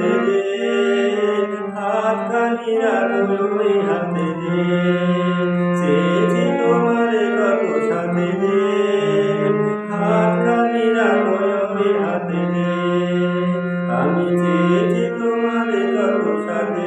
হাতে দেন হাত খালি রাখো দুই হাতে দেন। চেয়েছি তোমার কত সাথে দেন হাত খালি রাখো দুই আমি চেয়েছি তোমার কত সাথে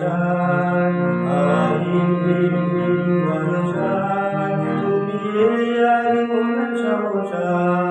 Thank you.